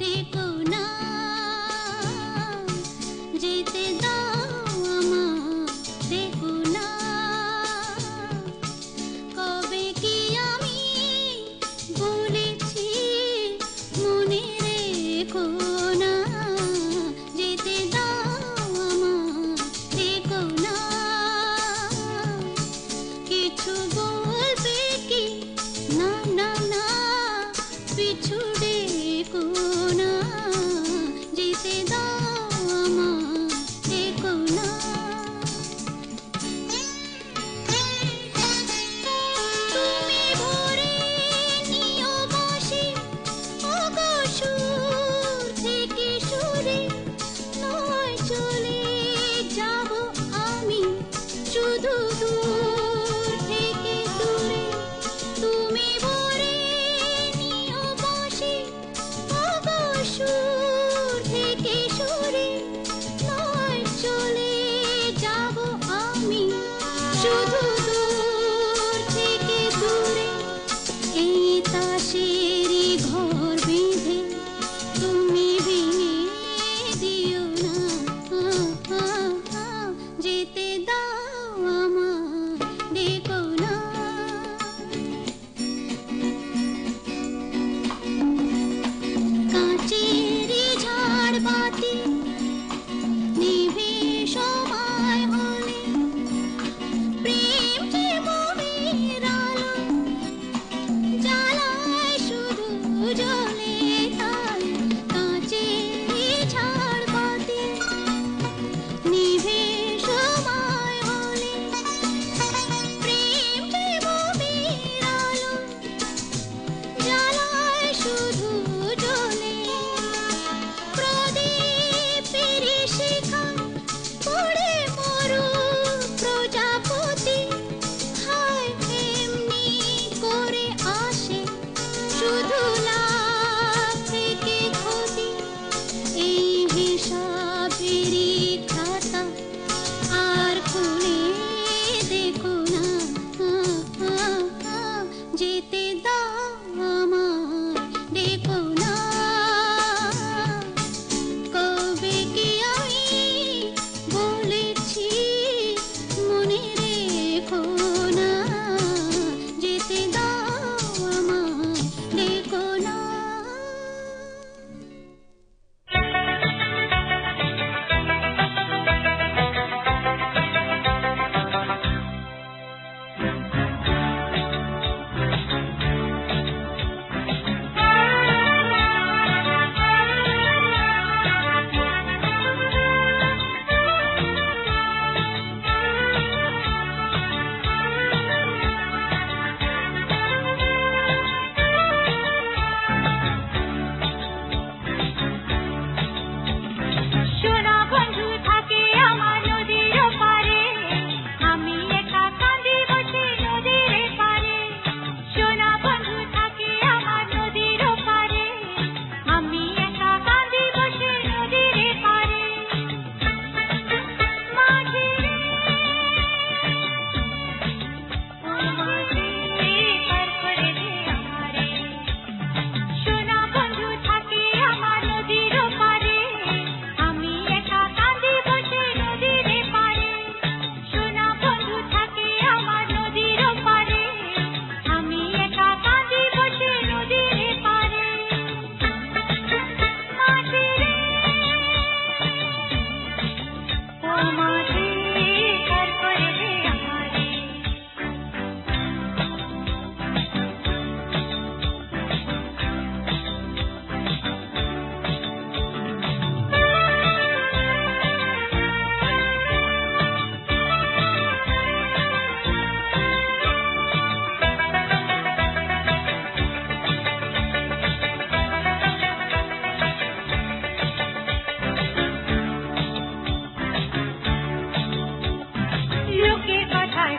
contigo. শুধু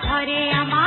ঘরে আমার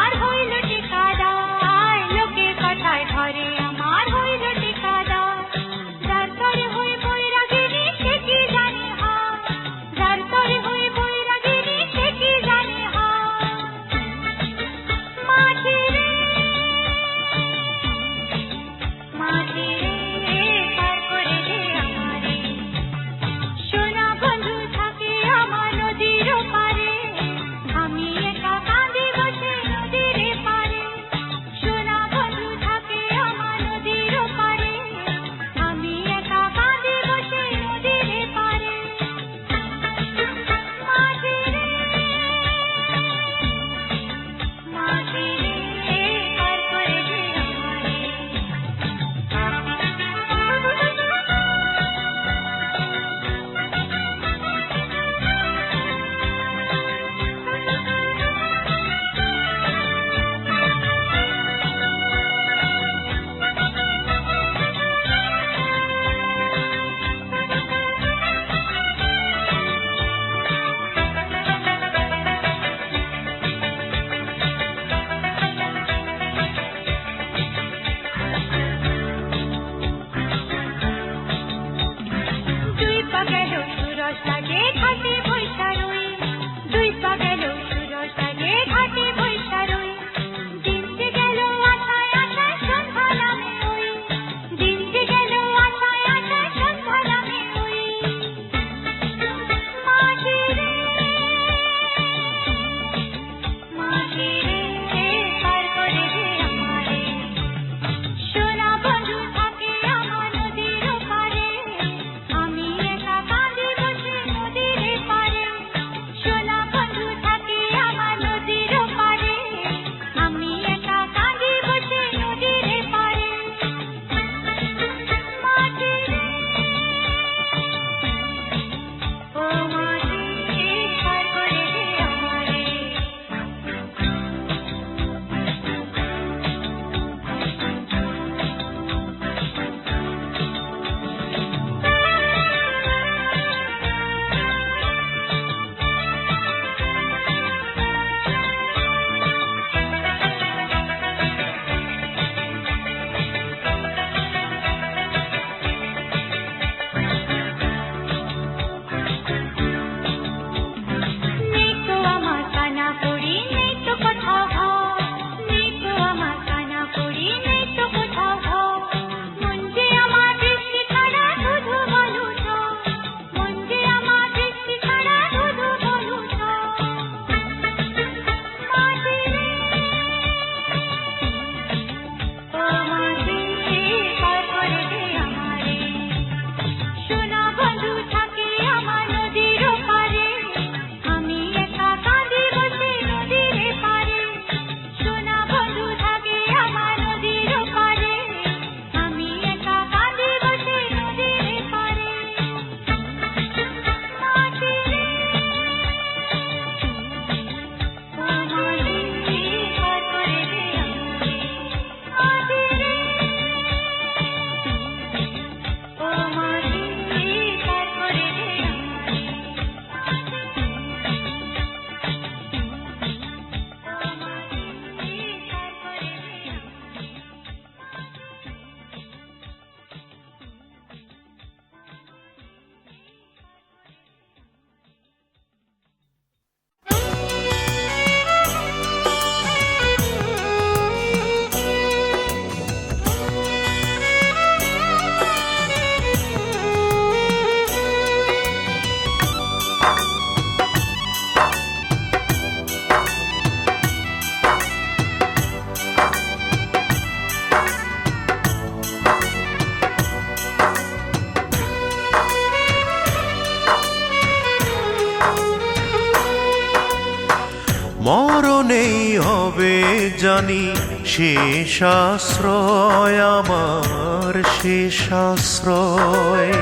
জানি শেষ আশ্রয় আমার শেষ আশ্রয়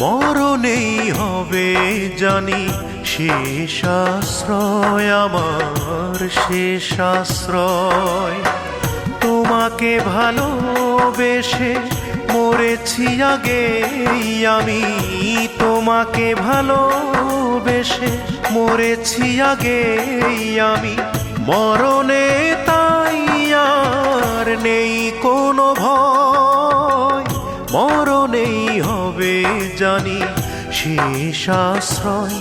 মরণেই হবে জানি শেষ আশ্রয় আমার শেষ আশ্রয় তোমাকে ভালোবেসে মরেছি আগে, আমি তোমাকে ভালোবেসে। মরেছি আগে, আমি মরণে তাই আর নেই কোনো ভয়। মরণেই হবে জানি শেষ আশ্রয়,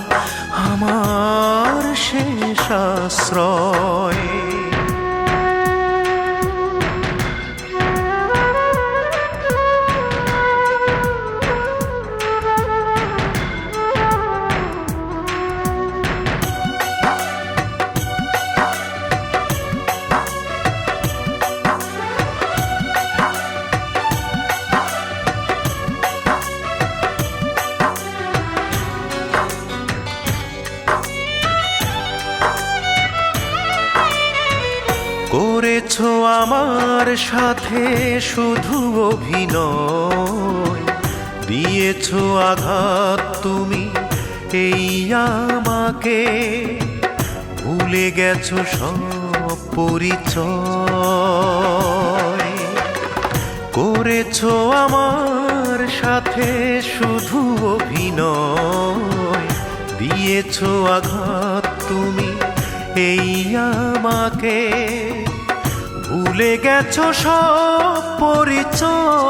আমার শেষ আশ্রয়। করেছ আমার সাথে শুধু অভিনয়। দিয়েছ আঘাত তুমি, এই আমাকে। ভুলে গেছো সব পরিচয়। করেছ আমার সাথে শুধু অভিনয়। দিয়েছ আঘাত তুমি, এই আমাকে। ভুলে গেছো সব পরিচয়?